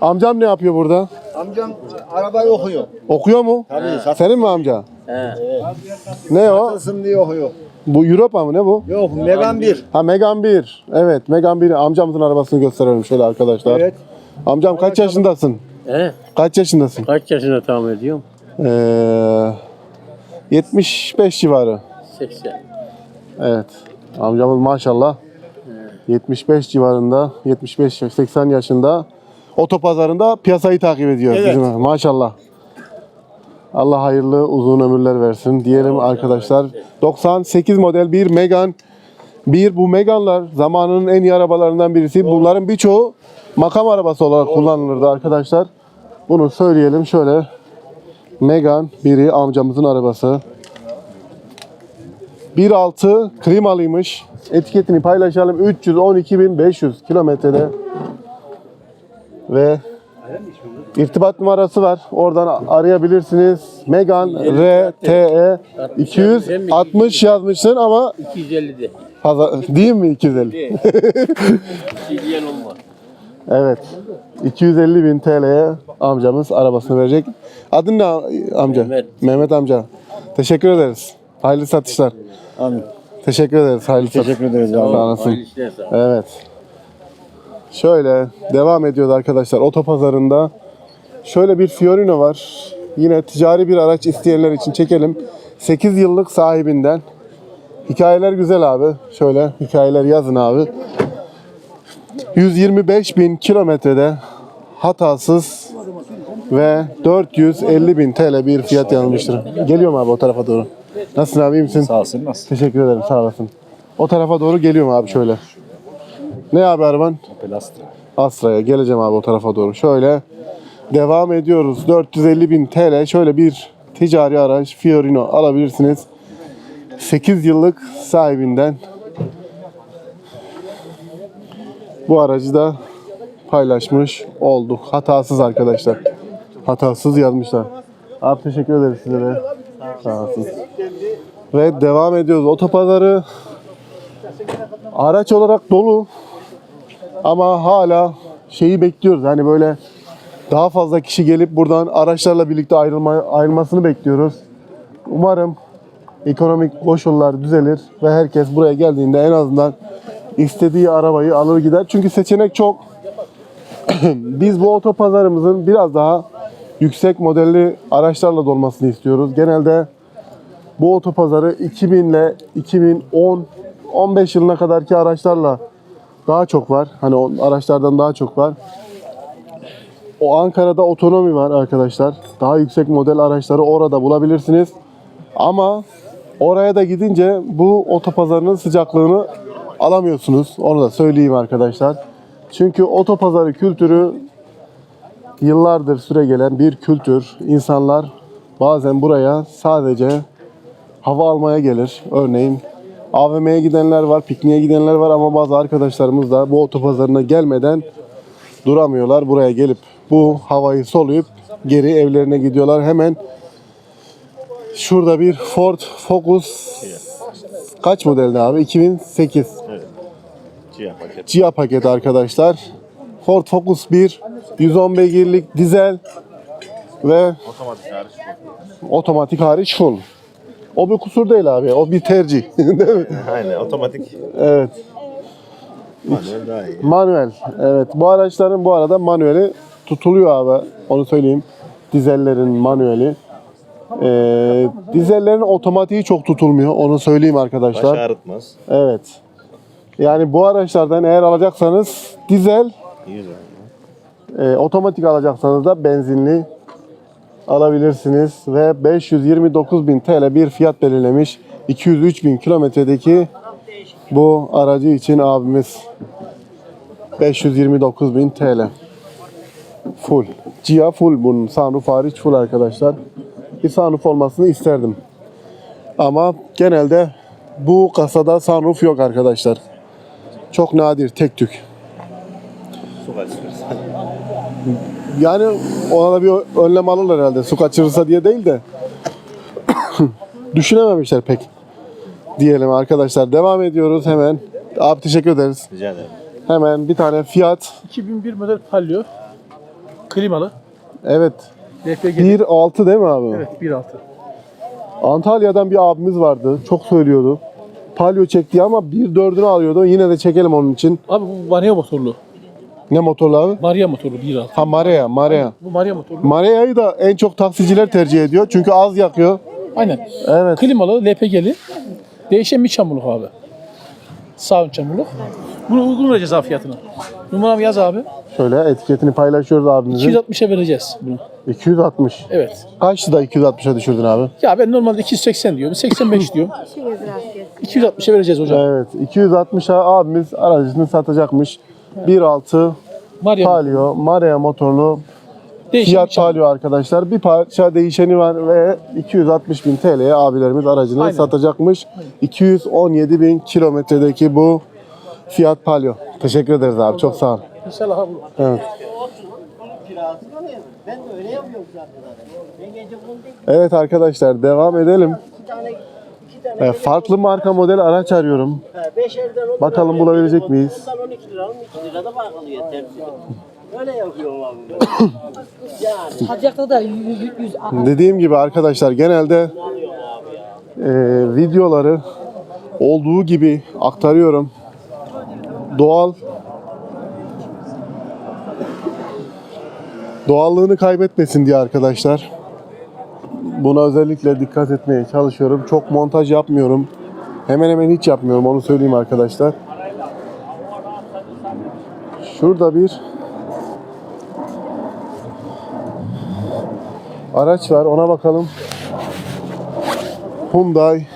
Amcam ne yapıyor burada? Amcam arabayı okuyor. Okuyor mu? Tabii sat- Senin mi amca? Ne o? satılsın diye okuyor. Bu Europa mı ne bu? Yok Megan 1. Ha Megan 1. Evet Megan 1. Amcamızın arabasını gösterelim şöyle arkadaşlar. Evet. Amcam kaç yaşındasın? He? Kaç yaşındasın? Kaç yaşında tahmin ediyorum? Ee, 75 civarı. 80. Evet. Amcamız maşallah 75 civarında, 75-80 yaşında otopazarında piyasayı takip ediyor. Evet. Bizim, maşallah. Allah hayırlı uzun ömürler versin diyelim arkadaşlar. 98 model bir Megan. Bir bu Megan'lar zamanının en iyi arabalarından birisi. Bunların birçoğu makam arabası olarak kullanılırdı arkadaşlar. Bunu söyleyelim şöyle. Megan biri amcamızın arabası. 1.6 klimalıymış. Etiketini paylaşalım. 312.500 kilometrede. Ve irtibat numarası var. Oradan arayabilirsiniz. Megan RTE 260 yazmışsın ama 250'de. fazla değil mi 250? Bir diyen olmaz. Evet. 250 bin TL'ye amcamız arabasını verecek. Adın ne amca? Mehmet. Mehmet amca. Teşekkür ederiz. Hayırlı satışlar. Amin. Teşekkür ederiz. Hayırlı satışlar. Teşekkür ederiz Sağ olasın. Hayırlı işler sağ ol. Evet. Şöyle devam ediyordu arkadaşlar otopazarında. Şöyle bir Fiorino var. Yine ticari bir araç isteyenler için çekelim. 8 yıllık sahibinden. Hikayeler güzel abi. Şöyle hikayeler yazın abi. 125 bin kilometrede hatasız ve 450 bin TL bir fiyat yazılmıştır. Geliyorum abi o tarafa doğru. Nasılsın abi iyi misin? Sağ olsun nasıl? Teşekkür ederim sağ olasın. O tarafa doğru geliyorum abi şöyle. Ne abi araban? Pelastra. Astra'ya geleceğim abi o tarafa doğru. Şöyle devam ediyoruz. 450 bin TL şöyle bir ticari araç Fiorino alabilirsiniz. 8 yıllık sahibinden bu aracı da paylaşmış olduk. Hatasız arkadaşlar. Hatasız yazmışlar. Abi teşekkür ederiz size de. Olsun. Ve devam ediyoruz. Otopazarı araç olarak dolu. Ama hala şeyi bekliyoruz. Hani böyle daha fazla kişi gelip buradan araçlarla birlikte ayrılma, ayrılmasını bekliyoruz. Umarım ekonomik koşullar düzelir ve herkes buraya geldiğinde en azından istediği arabayı alır gider. Çünkü seçenek çok. Biz bu otopazarımızın biraz daha yüksek modelli araçlarla dolmasını istiyoruz. Genelde bu otopazarı 2000 ile 2010 15 yılına kadarki araçlarla daha çok var. Hani o araçlardan daha çok var. O Ankara'da otonomi var arkadaşlar. Daha yüksek model araçları orada bulabilirsiniz. Ama oraya da gidince bu otopazarının sıcaklığını alamıyorsunuz. Onu da söyleyeyim arkadaşlar. Çünkü otopazarı kültürü yıllardır süre gelen bir kültür. İnsanlar bazen buraya sadece hava almaya gelir. Örneğin AVM'ye gidenler var, pikniğe gidenler var ama bazı arkadaşlarımız da bu otopazarına gelmeden duramıyorlar. Buraya gelip bu havayı soluyup geri evlerine gidiyorlar. Hemen şurada bir Ford Focus kaç modelde abi? 2008 Cia paket. Gia paketi arkadaşlar. Ford Focus 1 110 beygirlik dizel ve Otomatik hariç. otomatik hariç full. O bir kusur değil abi. O bir tercih. değil mi? Aynen otomatik. Evet. Manuel daha iyi. Manuel. Evet. Bu araçların bu arada manueli tutuluyor abi. Onu söyleyeyim. Dizellerin manueli. Ee, dizellerin otomatiği çok tutulmuyor. Onu söyleyeyim Baş arkadaşlar. ağrıtmaz. Evet. Yani bu araçlardan eğer alacaksanız dizel, e, otomatik alacaksanız da benzinli alabilirsiniz ve 529.000 TL bir fiyat belirlemiş. 203.000 kilometredeki bu aracı için abimiz 529.000 TL. Full. Gia full bunun. Sunroof hariç full arkadaşlar. Bir sunroof olmasını isterdim. Ama genelde bu kasada sunroof yok arkadaşlar. Çok nadir tek tük. Yani ona da bir önlem alırlar herhalde. Su kaçırırsa diye değil de. Düşünememişler pek. Diyelim arkadaşlar. Devam ediyoruz hemen. Abi teşekkür ederiz. Rica ederim. Hemen bir tane fiyat 2001 model Palio. Klimalı. Evet. LPG. 1.6 değil mi abi? Evet 1.6. Antalya'dan bir abimiz vardı. Çok söylüyordu. Palio çekti ama 1.4'ünü alıyordu. Yine de çekelim onun için. Abi bu Maria motorlu. Ne motorlu abi? Maria motorlu 1.6. Ha Marea, Marea. Bu Maria motorlu. Marea'yı da en çok taksiciler tercih ediyor. Çünkü az yakıyor. Aynen. Evet. Klimalı, LPG'li. Değişen bir çamurluk abi. Sağ ön çamurluk. Bunu uygun vereceğiz abi fiyatına. Numaramı yaz abi. Şöyle etiketini paylaşıyoruz abimizin. 260'a vereceğiz bunu. 260. Evet. Kaçtı da 260'a düşürdün abi? Ya ben normalde 280 diyorum. 85 diyorum. 260'a vereceğiz hocam. Evet. 260'a abimiz aracını satacakmış. 1.6 Maria Palio, Marea motorlu değişen bir Fiat çamurluk. Palio arkadaşlar. Bir parça değişeni var ve 260 bin TL'ye abilerimiz aracını Aynen. satacakmış. 217 bin kilometredeki bu Fiat Palio. Teşekkür ederiz abi. Çok sağ ol. İnşallah abi. Evet. Ben de öyle yapıyorum zaten. Ben gece bunu değil, Evet arkadaşlar devam edelim. Tane, Ee, farklı marka model araç arıyorum. On Bakalım lira bulabilecek miyiz? Ondan 12 lira, 12 lira da bakılıyor tepsi. Öyle yapıyorum abi ben. yani Hacakta da 100, 100 Dediğim gibi arkadaşlar genelde alıyorum abi ya. e, videoları olduğu gibi aktarıyorum. Doğal doğallığını kaybetmesin diye arkadaşlar. Buna özellikle dikkat etmeye çalışıyorum. Çok montaj yapmıyorum. Hemen hemen hiç yapmıyorum onu söyleyeyim arkadaşlar. Şurada bir araç var ona bakalım. Hyundai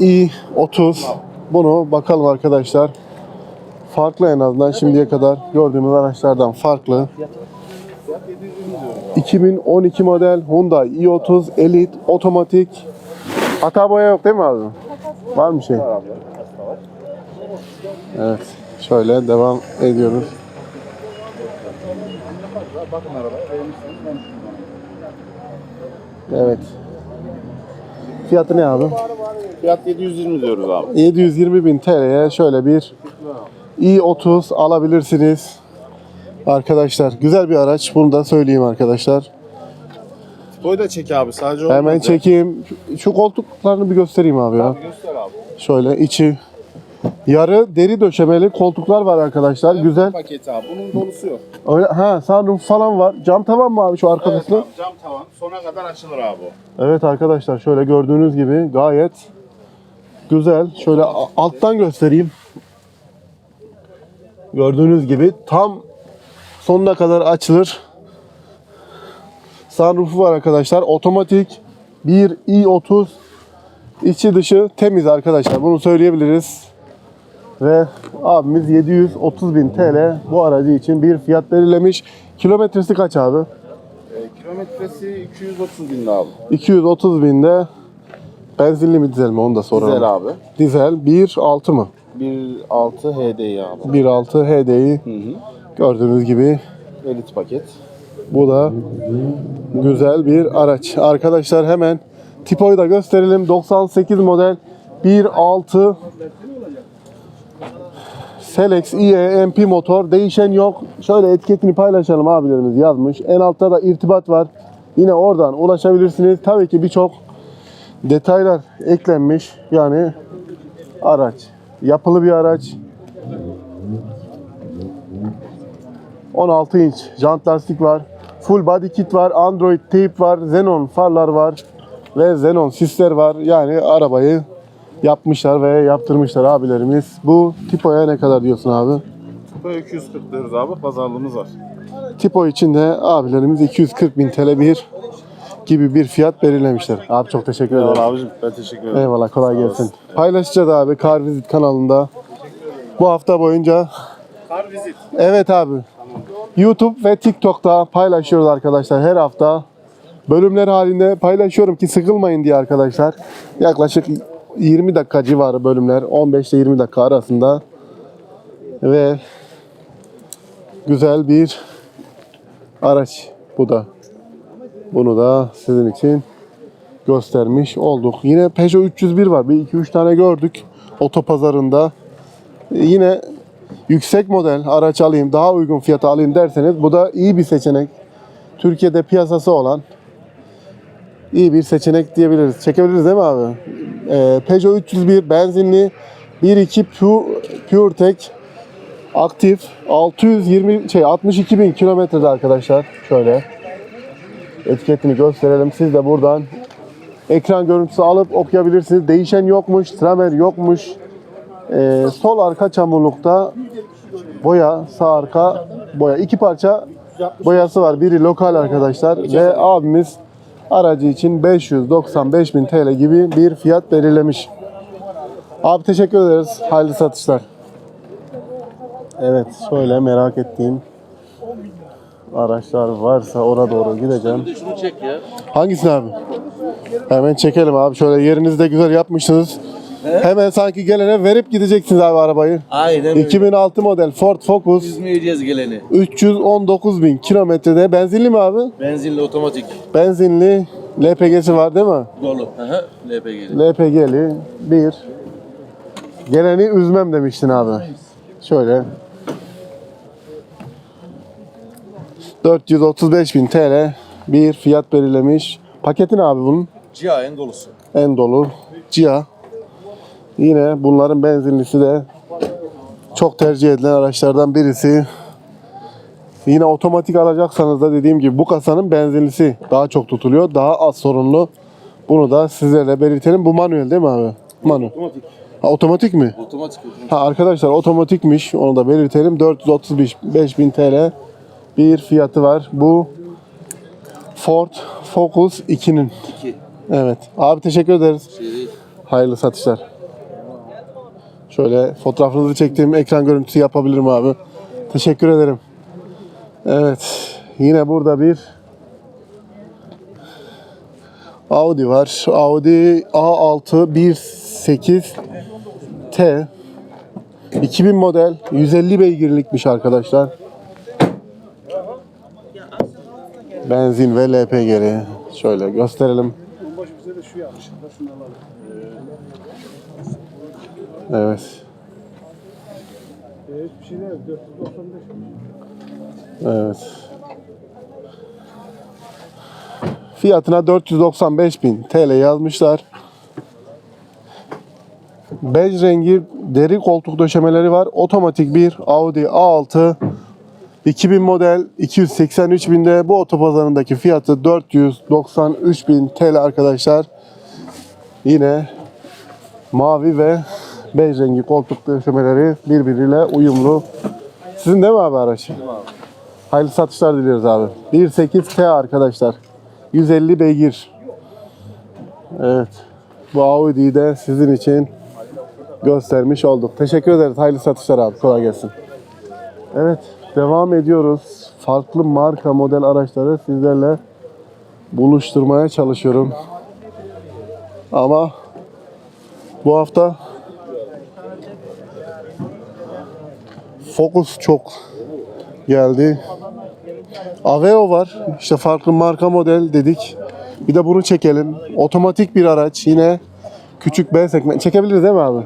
i30 bunu bakalım arkadaşlar. Farklı en azından şimdiye kadar gördüğümüz araçlardan farklı. 2012 model Hyundai i30 Elite otomatik. Hata boya yok değil mi abi? Var mı şey? Evet. Şöyle devam ediyoruz. Evet. Fiyatı ne abi? Fiyat 720 diyoruz abi. 720 bin TL'ye şöyle bir i30 alabilirsiniz. Arkadaşlar güzel bir araç. Bunu da söyleyeyim arkadaşlar. Boy da çek abi sadece Hemen olmaz ya. çekeyim. Şu- koltuklarını bir göstereyim abi ya. Abi göster abi. Şöyle içi yarı deri döşemeli koltuklar var arkadaşlar. Güzel. Paket abi. Bunun dolusu yok. Öyle, ha sunroof falan var. Cam tavan mı abi şu arka Evet abi, cam tavan. Sona kadar açılır abi o. Evet arkadaşlar şöyle gördüğünüz gibi gayet güzel. Şöyle alttan göstereyim. Gördüğünüz gibi tam sonuna kadar açılır. Sunroofu var arkadaşlar. Otomatik bir i30 içi dışı temiz arkadaşlar. Bunu söyleyebiliriz. Ve abimiz 730 bin TL bu aracı için bir fiyat belirlemiş. Kilometresi kaç abi? E, kilometresi 230 bin abi. 230 binde benzinli mi dizel mi onu da soralım. Güzel abi. Dizel 1.6 mı? 1.6 HDI abi. 1.6 HDI Hı hı. Gördüğünüz gibi Elit paket. bu da güzel bir araç. Arkadaşlar hemen Tipo'yu da gösterelim. 98 model 1.6 Selex IE MP motor değişen yok. Şöyle etiketini paylaşalım abilerimiz yazmış. En altta da irtibat var. Yine oradan ulaşabilirsiniz. Tabii ki birçok detaylar eklenmiş. Yani araç yapılı bir araç. 16 inç jant lastik var. Full body kit var. Android tape var. Xenon farlar var. Ve Xenon sisler var. Yani arabayı yapmışlar ve yaptırmışlar abilerimiz. Bu Tipo'ya ne kadar diyorsun abi? Böyle 240 diyoruz abi. Pazarlığımız var. Tipo için de abilerimiz 240 bin TL bir gibi bir fiyat belirlemişler. Abi çok teşekkür ederim. Eyvallah abicim. Ben teşekkür ederim. Eyvallah kolay gelsin. Paylaşacağız abi Car Visit kanalında. Bu hafta boyunca Kar vizit. Evet abi. YouTube ve TikTok'ta paylaşıyoruz arkadaşlar her hafta. Bölümler halinde paylaşıyorum ki sıkılmayın diye arkadaşlar. Yaklaşık 20 dakika civarı bölümler. 15 ile 20 dakika arasında. Ve güzel bir araç bu da. Bunu da sizin için göstermiş olduk. Yine Peugeot 301 var. Bir iki üç tane gördük otopazarında. Yine yüksek model araç alayım, daha uygun fiyata alayım derseniz bu da iyi bir seçenek. Türkiye'de piyasası olan iyi bir seçenek diyebiliriz. Çekebiliriz değil mi abi? Ee, Peugeot 301 benzinli 1.2 Pu- PureTech aktif 620 şey 62 bin kilometrede arkadaşlar. Şöyle etiketini gösterelim. Siz de buradan ekran görüntüsü alıp okuyabilirsiniz. Değişen yokmuş, tramer yokmuş. Ee, sol arka çamurlukta boya, sağ arka boya. iki parça boyası var. Biri lokal arkadaşlar ve abimiz aracı için 595 bin TL gibi bir fiyat belirlemiş. Abi teşekkür ederiz. Hayırlı satışlar. Evet, şöyle merak ettiğim araçlar varsa oraya doğru gideceğim. Şunu çek ya. Hangisini abi? Hemen çekelim abi. Şöyle yerinizi de güzel yapmışsınız. Hemen sanki gelene verip gideceksiniz abi arabayı. Aynen öyle. 2006 model Ford Focus Yüzmeyeceğiz geleni. 319 bin kilometrede. Benzinli mi abi? Benzinli otomatik. Benzinli LPG'si var değil mi? Dolu. Aha, LPG'li. LPG'li bir. Geleni üzmem demiştin abi. Şöyle. 435 bin TL bir fiyat belirlemiş. Paketi ne abi bunun? Cihayen dolusu. en dolu Cia. Yine bunların benzinlisi de çok tercih edilen araçlardan birisi. Yine otomatik alacaksanız da dediğim gibi bu kasanın benzinlisi daha çok tutuluyor. Daha az sorunlu. Bunu da sizlerle belirtelim. Bu manuel değil mi abi? Manuel. Otomatik. Ha, otomatik mi? Otomatik. otomatik. Ha, arkadaşlar otomatikmiş. Onu da belirtelim. 435 bin TL bir fiyatı var. Bu Ford Focus 2'nin. İki. Evet. Abi teşekkür ederiz. Şey. Hayırlı satışlar. Şöyle fotoğrafınızı çektiğim ekran görüntüsü yapabilirim abi. Teşekkür ederim. Evet. Yine burada bir Audi var. Audi A6 1.8 T 2000 model 150 beygirlikmiş arkadaşlar. Benzin ve LPG'li. Şöyle gösterelim. Evet. Evet. Fiyatına 495 bin TL yazmışlar. Bej rengi deri koltuk döşemeleri var. Otomatik bir Audi A6 2000 model 283 binde bu otopazarındaki fiyatı 493 bin TL arkadaşlar. Yine mavi ve bej rengi koltuk döşemeleri birbiriyle uyumlu. Sizin değil mi abi araç? Hayırlı satışlar diliyoruz abi. 1.8T arkadaşlar. 150 beygir. Evet. Bu Audi'yi de sizin için göstermiş olduk. Teşekkür ederiz. Hayırlı satışlar abi. Kolay gelsin. Evet. Devam ediyoruz. Farklı marka model araçları sizlerle buluşturmaya çalışıyorum. Ama bu hafta Focus çok geldi. Aveo var. İşte farklı marka model dedik. Bir de bunu çekelim. Otomatik bir araç. Yine küçük B segment. Çekebiliriz değil mi abi?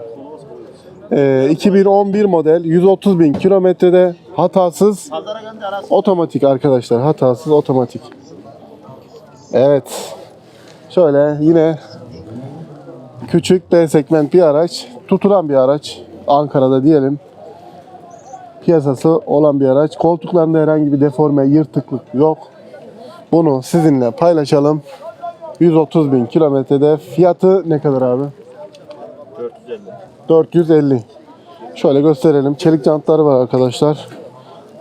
Ee, 2011 model. 130 bin kilometrede hatasız otomatik arkadaşlar. Hatasız otomatik. Evet. Şöyle yine küçük B segment bir araç. Tutulan bir araç. Ankara'da diyelim piyasası olan bir araç. Koltuklarında herhangi bir deforme, yırtıklık yok. Bunu sizinle paylaşalım. 130 bin kilometrede. Fiyatı ne kadar abi? 450. 450. Şöyle gösterelim. Çelik jantları var arkadaşlar.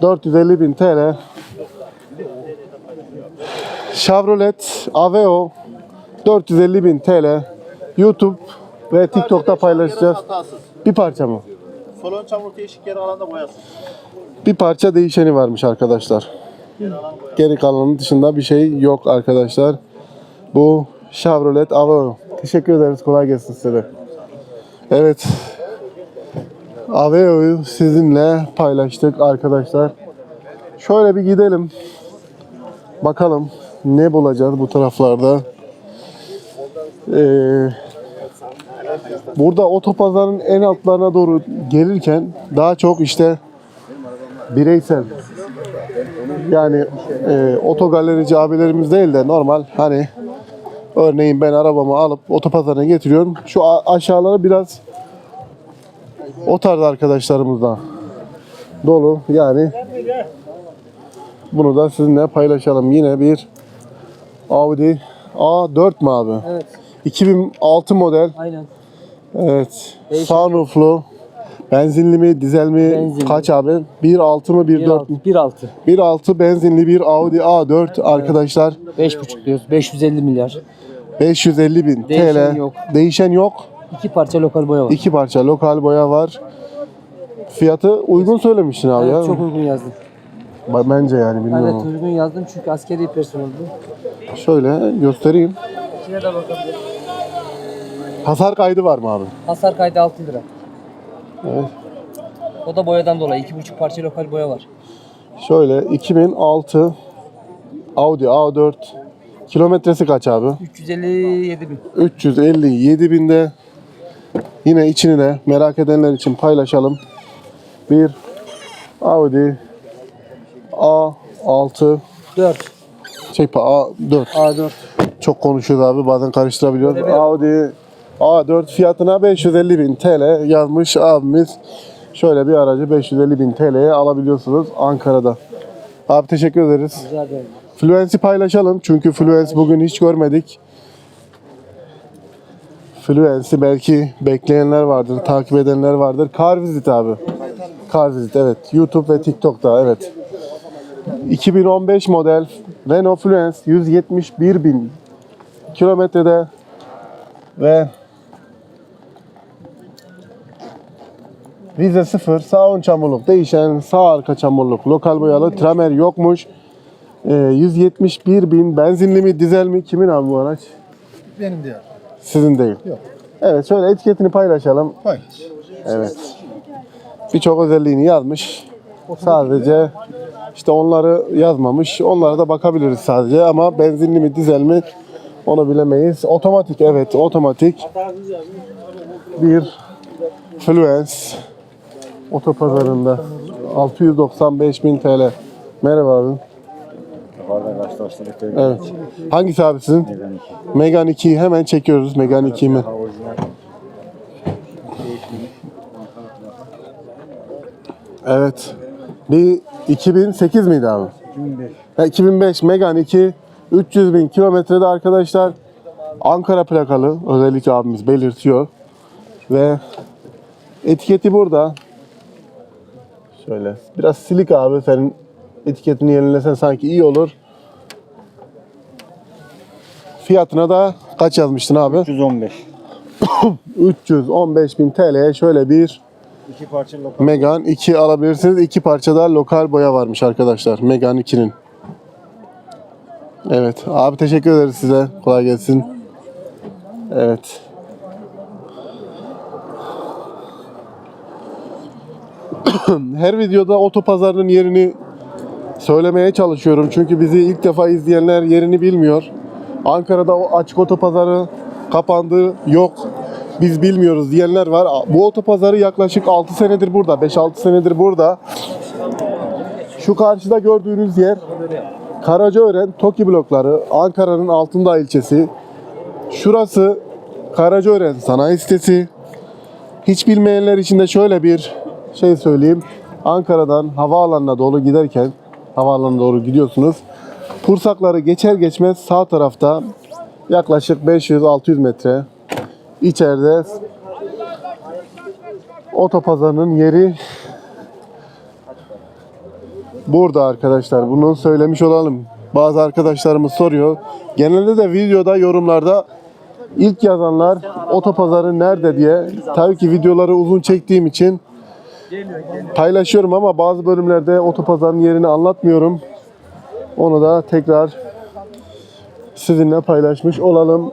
450 bin TL. Chevrolet Aveo 450 bin TL. YouTube ve TikTok'ta paylaşacağız. Bir parça mı? Solon çamur değişik yer alanda boyasın. Bir parça değişeni varmış arkadaşlar. Geri kalanın dışında bir şey yok arkadaşlar. Bu Chevrolet Aveo. Teşekkür ederiz. Kolay gelsin size de. Evet. Aveo'yu sizinle paylaştık arkadaşlar. Şöyle bir gidelim. Bakalım ne bulacağız bu taraflarda. Ee, burada otopazarın en altlarına doğru gelirken daha çok işte bireysel yani e, otogalerici abilerimiz değil de normal hani örneğin ben arabamı alıp otopazarına getiriyorum. Şu aşağıları biraz o tarz arkadaşlarımızdan dolu yani bunu da sizinle paylaşalım. Yine bir Audi A4 mü abi? Evet. 2006 model. Aynen. Evet. Değişik. Sunrooflu. Benzinli mi, dizel mi? Benzinli. Kaç abi? 1.6 mı, 1.4 mü? 1.6. 1.6 benzinli bir Audi A4 arkadaşlar. 5.5 diyoruz. 550 milyar. 550 bin Değişen TL. yok. Değişen yok. İki parça lokal boya var. İki parça lokal boya var. Fiyatı uygun söylemiştin abi Evet, ya. çok uygun yazdım. Ba- Bence yani bilmiyorum. Evet uygun yazdım çünkü askeri personel bu. Şöyle göstereyim. İçine de bakabiliriz. Hasar kaydı var mı abi? Hasar kaydı 6 lira. Evet. O da boyadan dolayı. 2,5 parça lokal boya var. Şöyle 2006 Audi A4 kilometresi kaç abi? 357 bin. 357 binde yine içini de merak edenler için paylaşalım. Bir Audi A6 4. şey pa- A4 A4. çok konuşuyoruz abi bazen karıştırabiliyoruz. Audi A4 fiyatına 550 bin TL yazmış abimiz. Şöyle bir aracı 550 bin TL'ye alabiliyorsunuz Ankara'da. Abi teşekkür ederiz. Rica ederim. Fluence'i paylaşalım çünkü Fluence bugün hiç görmedik. Fluence'i belki bekleyenler vardır, takip edenler vardır. Car Visit abi. Car Visit evet. YouTube ve TikTok'ta evet. 2015 model Renault Fluence 171 bin kilometrede ve Vize sıfır, sağ ön çamurluk değişen, sağ arka çamurluk, lokal boyalı, tramer yokmuş. Ee, 171 bin benzinli mi dizel mi kimin abi bu araç? Benim diyor. Sizin değil. Yok. Evet şöyle etiketini paylaşalım. Hayır. Evet. Birçok özelliğini yazmış. Sadece işte onları yazmamış. Onlara da bakabiliriz sadece ama benzinli mi dizel mi onu bilemeyiz. Otomatik evet otomatik. Bir Fluence otopazarında 695 bin TL. Merhaba abi. Evet. Hangisi abi sizin? Megane 2'yi hemen çekiyoruz. Megane 2'yi mi? Evet. Bir 2008 miydi abi? 2005. 2005 Megane 2 300 bin kilometrede arkadaşlar. Ankara plakalı özellikle abimiz belirtiyor. Ve etiketi burada. Şöyle. Biraz silik abi senin etiketini yenilesen sanki iyi olur. Fiyatına da kaç yazmıştın abi? 115. 315 bin TL'ye şöyle bir İki parça lokal. Megan 2 alabilirsiniz. İki parçada lokal boya varmış arkadaşlar. Megan 2'nin. Evet. Abi teşekkür ederiz size. Kolay gelsin. Evet. Her videoda otopazarının yerini söylemeye çalışıyorum. Çünkü bizi ilk defa izleyenler yerini bilmiyor. Ankara'da o açık otopazarı kapandı, yok. Biz bilmiyoruz diyenler var. Bu otopazarı yaklaşık 6 senedir burada, 5-6 senedir burada. Şu karşıda gördüğünüz yer Karacaören Toki blokları, Ankara'nın Altındağ ilçesi. Şurası Karacaören sanayi sitesi. Hiç bilmeyenler için de şöyle bir şey söyleyeyim. Ankara'dan havaalanına doğru giderken, havaalanına doğru gidiyorsunuz. Pursakları geçer geçmez sağ tarafta yaklaşık 500-600 metre içeride otopazarının yeri burada arkadaşlar. Bunu söylemiş olalım. Bazı arkadaşlarımız soruyor. Genelde de videoda yorumlarda ilk yazanlar otopazarı nerede diye. Tabii ki videoları uzun çektiğim için paylaşıyorum ama bazı bölümlerde otopazarın yerini anlatmıyorum. Onu da tekrar sizinle paylaşmış olalım.